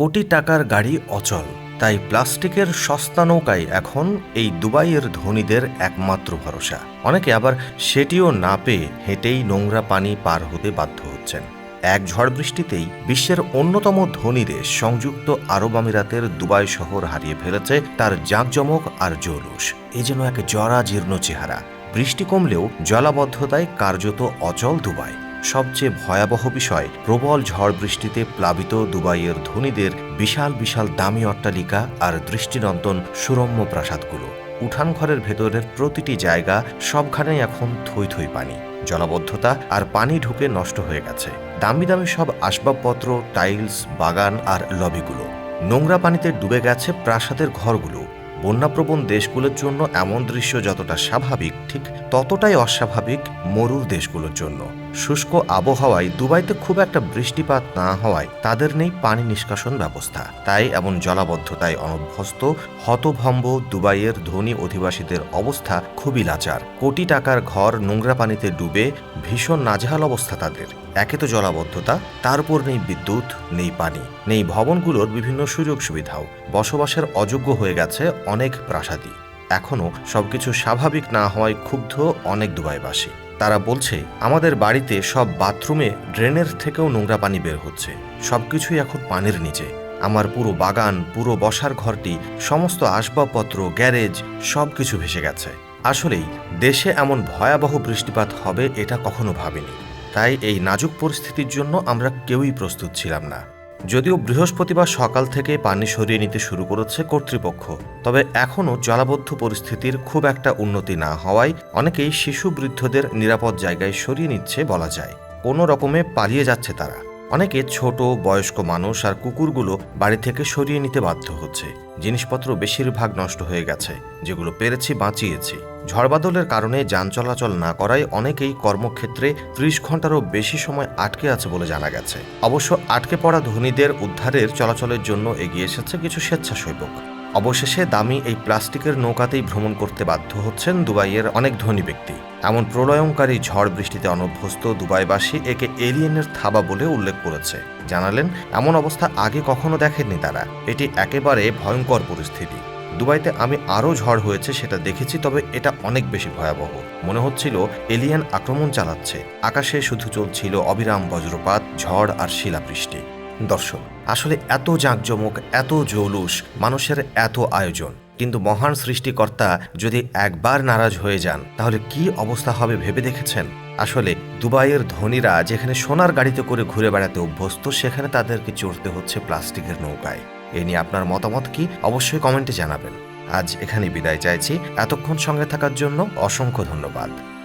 কোটি টাকার গাড়ি অচল, তাই প্লাস্টিকের সস্তা নৌকাই এখন এই দুবাইয়ের ধনীদের একমাত্র ভরসা। অনেকে আবার সেটিও না পেয়ে হেঁটেই নোংরা পানি পার হতে বাধ্য হচ্ছেন। এক ঝড় বৃষ্টিতেই বিশ্বের অন্যতম ধনী দেশ সংযুক্ত আরব আমিরাতের দুবাই শহর হারিয়ে ফেলেছে তার জাঁকজমক আর জৌলুস এ যেন এক জরাজীর্ণ চেহারা। বৃষ্টি কমলেও জলাবদ্ধতায় কার্যত অচল দুবাই। সবচেয়ে ভয়াবহ বিষয়, প্রবল ঝড় বৃষ্টিতে প্লাবিত দুবাইয়ের ধনীদের বিশাল বিশাল দামি অট্টালিকা আর দৃষ্টিনন্দন সুরম্য প্রাসাদগুলো। উঠান ঘরের ভেতরের প্রতিটি জায়গা সবখানেই এখন থই থই পানি। জলাবদ্ধতা আর পানি ঢুকে নষ্ট হয়ে গেছে। দামি দামি সব আসবাবপত্র, টাইলস, বাগান আর লবিগুলো। নোংরা পানিতে ডুবে গেছে প্রাসাদের ঘরগুলো। বন্যাপ্রবণ দেশগুলোর জন্য এমন দৃশ্য যতটা স্বাভাবিক, ঠিক ততটাই অস্বাভাবিক মরুর দেশগুলোর জন্য। শুষ্ক আবহাওয়ায় দুবাইতে খুব একটা বৃষ্টিপাত না হওয়ায় তাদের নেই পানি নিষ্কাশন ব্যবস্থা। তাই এমন জলাবদ্ধতায় অনভ্যস্ত, হতভম্ব দুবাইয়ের ধনী অধিবাসীদের অবস্থা খুবই লাচার। কোটি টাকার ঘর নোংরা পানিতে ডুবে ভীষণ নাজেহাল অবস্থা তাদের। একে তো জলাবদ্ধতা, তার উপর নেই বিদ্যুৎ, নেই পানি, নেই ভবনগুলোর বিভিন্ন সুযোগ সুবিধাও। বসবাসের অযোগ্য হয়ে গেছে অনেক প্রাসাদী এখনও সবকিছু স্বাভাবিক না হওয়ায় ক্ষুব্ধ অনেক দুবাইবাসী। তারা বলছে, আমাদের বাড়িতে সব বাথরুমে ড্রেনের থেকেও নোংরা পানি বের হচ্ছে। সবকিছুই এখন পানির নিচে। আমার পুরো বাগান, পুরো বসার ঘরটি, সমস্ত আসবাবপত্র, গ্যারেজ সব কিছু ভেসে গেছে। আসলেই, দেশে এমন ভয়াবহ বৃষ্টিপাত হবে এটা কখনো ভাবিনি। তাই এই নাজুক পরিস্থিতির জন্য আমরা কেউই প্রস্তুত ছিলাম না। যদিও বৃহস্পতিবার সকাল থেকে পানি সরিয়ে নিতে শুরু করেছে কর্তৃপক্ষ, তবে এখনও জলাবদ্ধ পরিস্থিতির খুব একটা উন্নতি না হওয়ায় অনেকেই শিশু বৃদ্ধদের নিরাপদ জায়গায় সরিয়ে নিচ্ছে বলা যায়। কোনো রকমে পালিয়ে যাচ্ছে তারা। অনেকে ছোট, বয়স্ক মানুষ আর কুকুরগুলো বাড়ি থেকে সরিয়ে নিতে বাধ্য হচ্ছে। জিনিসপত্র বেশিরভাগ নষ্ট হয়ে গেছে, যেগুলো পেরেছি বাঁচিয়েছি। ঝড়বাদলের কারণে যান চলাচল না করায় অনেকেই কর্মক্ষেত্রে ত্রিশ ঘন্টারও বেশি সময় আটকে আছে বলে জানা গেছে। অবশ্য আটকে পড়া ধনীদের উদ্ধারের চলাচলের জন্য এগিয়ে এসেছে কিছু স্বেচ্ছাসেবক। অবশেষে দামি এই প্লাস্টিকের নৌকাতেই ভ্রমণ করতে বাধ্য হচ্ছেন দুবাইয়ের অনেক ধনী ব্যক্তি। এমন প্রলয়ঙ্কারী ঝড় বৃষ্টিতে অনভ্যস্ত দুবাইবাসী একে এলিয়েনের থাবা বলে উল্লেখ করেছে। জানালেন, এমন অবস্থা আগে কখনো দেখেননি তারা। এটি একেবারে ভয়ঙ্কর পরিস্থিতি। দুবাইতে আমি আরও ঝড় হয়েছে সেটা দেখেছি, তবে এটা অনেক বেশি ভয়াবহ। মনে হচ্ছিল, এলিয়েন আক্রমণ চালাচ্ছে। আকাশে শুধু চলছিল অবিরাম বজ্রপাত, ঝড় আর শিলাবৃষ্টি। দর্শক, আসলে এত জাঁকজমক, এত জৌলুস, মানুষের এত আয়োজন। কিন্তু মহান সৃষ্টিকর্তা যদি একবার নারাজ হয়ে যান, তাহলে কি অবস্থা হবে ভেবে দেখেছেন? আসলে দুবাইয়ের ধনীরা যেখানে সোনার গাড়িতে করে ঘুরে বেড়াতে অভ্যস্ত, সেখানে তাদেরকে চড়তে হচ্ছে প্লাস্টিকের নৌকায়। এ নিয়ে আপনার মতামত কি? অবশ্যই কমেন্টে জানাবেন। আজ এখানে বিদায় চাইছি। এতক্ষণ সঙ্গে থাকার জন্য অসংখ্য ধন্যবাদ।